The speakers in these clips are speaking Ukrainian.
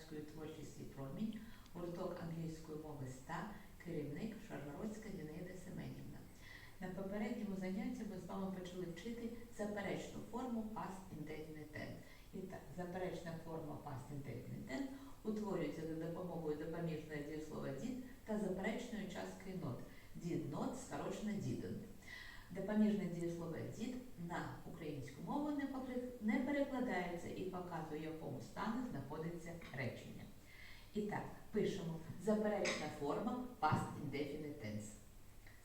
мистецької творчості Промінь, гурток англійської мови ста, керівник Шаргородська Зінаїда Семенівна. На попередньому занятті ми з вами почали вчити заперечну форму past indefinite tense. І так, заперечна форма past indefinite tense утворюється за допомогою допоміжної дієслова дід та заперечної частки нот. Дід нот скорочено діден. Допоміжне дієслово дід на українську мову не, перекладається і показує, в якому стані знаходиться речення. І так, пишемо заперечна форма past indefinite tense.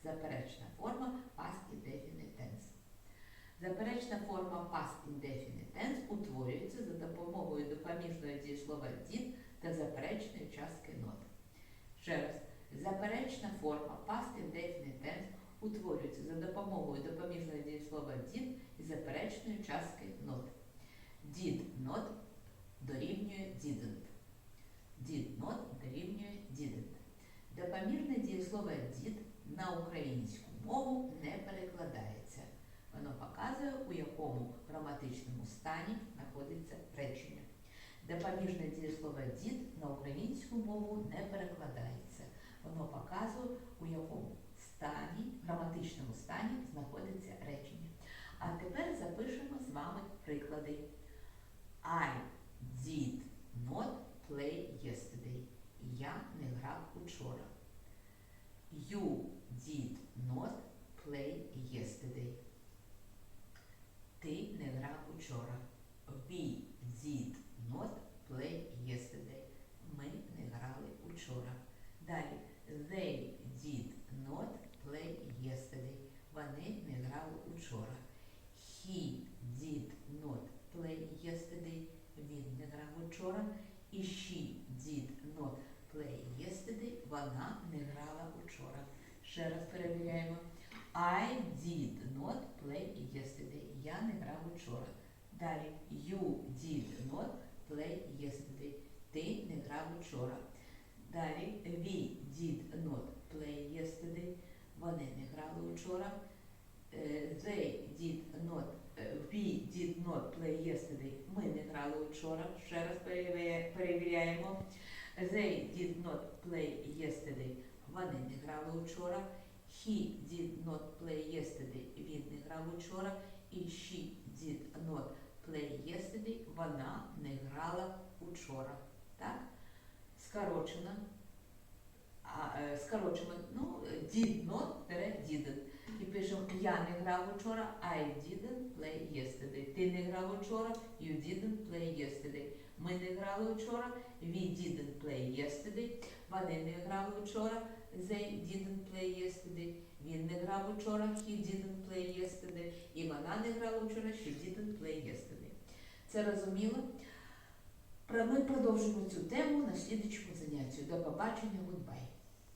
Заперечна форма past indefinite tense. Заперечна форма past indefinite tense утворюється за допомогою допоміжного дієслова did та заперечної частки not. Ще раз, заперечна форма past indefinite tense утворюється за допомогою допоміжного дієслова did і заперечної частки not. Did not дорівнює didn't. Did not дорівнює didn't. Допомірне дієслово did на українську мову не перекладається. Воно показує, у якому граматичному стані знаходиться речення. Допоміжне дієслово did на українську мову не перекладається. Воно показує, у якому стані, граматичному стані знаходиться речення. А тепер запишемо з вами приклади. I did not play yesterday. Я не грав учора. You did not play yesterday. Ти не грав учора. We did not play yesterday. Ми не грали учора. Далі. They did not play yesterday. Вони не грали учора. He did not play yesterday. Він не грав учора. І she did not play yesterday. Вона не грала учора. Ще раз перевіряємо. I did not play yesterday. Я не грав учора. Далі. You did not play yesterday. Ти не грав учора. Далі. We did not play yesterday. Вони не грали учора. Е, They did not, е, we did not play yesterday. Ми не грали учора. Ще раз перевіряємо. They did not play yesterday. Вони не грали учора. He did not play yesterday. Він не грав учора. І she did not play yesterday. Вона не грала учора. Так? Скорочено. Е, ну, not тире. І пишемо я не грав учора, I didn't play yesterday. Ти не грав учора, you didn't play yesterday. Ми не грали учора, we didn't play yesterday. Вони не грали учора, they didn't play yesterday. Він не грав учора, he didn't play yesterday. І вона не грала учора, she didn't play yesterday. Це розуміло? Ми продовжимо цю тему на слідчому занятті. До побачення, goodbye.